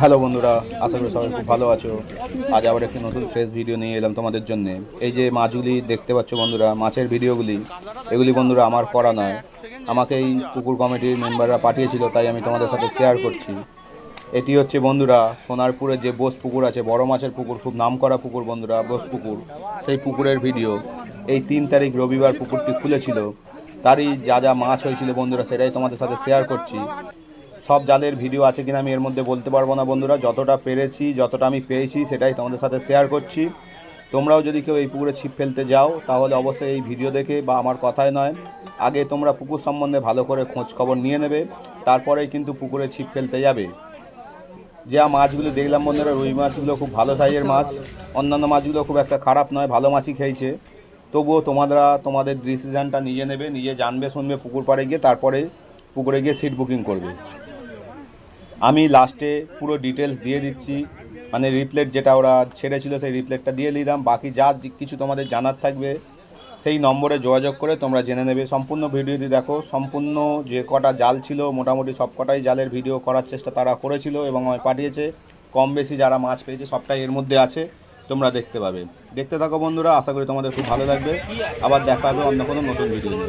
Hello বন্ধুরা, আশা করি সবাই খুব ভালো আছো। আজ আবার একটি নতুন ফ্রেশ ভিডিও নিয়ে এলাম তোমাদের জন্য। এই যে মাছগুলি দেখতে পাচ্ছ বন্ধুরা, মাছের ভিডিওগুলি এগুলি বন্ধুরা আমার করা নয়। আমাকে এই পুকুর কমিটির মেম্বাররা পাঠিয়েছিল, তাই আমি তোমাদের সাথে শেয়ার করছি। এটি হচ্ছে বন্ধুরা সোনারপুরে যে বোস পুকুর আছে, বড় মাছের পুকুর, খুব নামকরা পুকুর বন্ধুরা, বোস পুকুর। সেই পুকুরের ভিডিও। এই তিন তারিখ রবিবার পুকুরটি খুলেছিল। তারই যা যা মাছ হয়েছিল বন্ধুরা, সেটাই তোমাদের সাথে শেয়ার করছি। সব জালের ভিডিও আছে কিনা আমি এর মধ্যে বলতে পারব না বন্ধুরা। যতটা পেরেছি, যতটা আমি পেয়েছি, সেটাই তোমাদের সাথে শেয়ার করছি। তোমরাও যদি কেউ এই পুকুরে ছিপ ফেলতে যাও, তাহলে অবশ্যই এই ভিডিও দেখে বা আমার কথায় নয়। আগে তোমরা পুকুর সম্বন্ধে ভালো করে খোঁজ খবর নিয়ে নেবে, তারপরেই কিন্তু পুকুরে ছিপ ফেলতে যাবে। যা মাছগুলো দেখলাম বন্ধুরা, রুই মাছগুলো খুব ভালো সাইজের মাছ। অন্যান্য মাছগুলো খুব একটা খারাপ নয়, ভালো মাছই খেয়েছে। তবুও তোমরা তোমাদের ডিসিশানটা নিজে নেবে, নিজে জানবে, শুনবে, পুকুর পাড়ে গিয়ে তারপরে পুকুরে গিয়ে সিট বুকিং করবে। আমি লাস্টে পুরো ডিটেলস দিয়ে দিচ্ছি। মানে রিপ্লেট যেটা ওরা ছেড়েছিল, সেই রিপ্লেটটা দিয়ে দিলাম। বাকি যা কিছু তোমাদের জানার থাকবে সেই নম্বরে যোগাযোগ করে তোমরা জেনে নেবে সম্পূর্ণ ভিডিওটি দেখো সম্পূর্ণ যে কটা জাল ছিল মোটামুটি সব কটাই জালের ভিডিও করার চেষ্টা তারা করেছিল এবং আমায় পাঠিয়েছে কম বেশি যারা মাছ পেয়েছে সবটাই এর মধ্যে আছে তোমরা দেখতে পাবে দেখতে থাকো বন্ধুরা আশা করি তোমাদের খুব ভালো লাগবে আবার দেখা হবে অন্য কোনো নতুন ভিডিও নিয়ে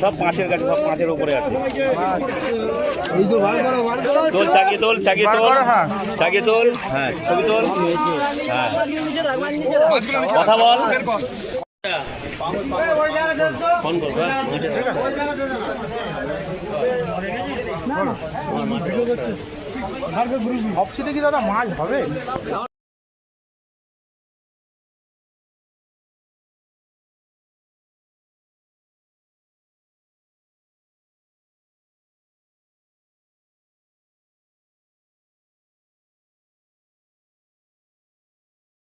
সব পাঁচের গাড়ি, সব পাঁচের উপরে আছে। তোল চাকিয়ে তোল চাকিয়ে তোল চাকিয়ে তোল হ্যাঁ ছবি তোল হ্যাঁ। কথা বল। ফোন করব হ্যাঁ। সবচেয়ে কি দাদা মাছ হবে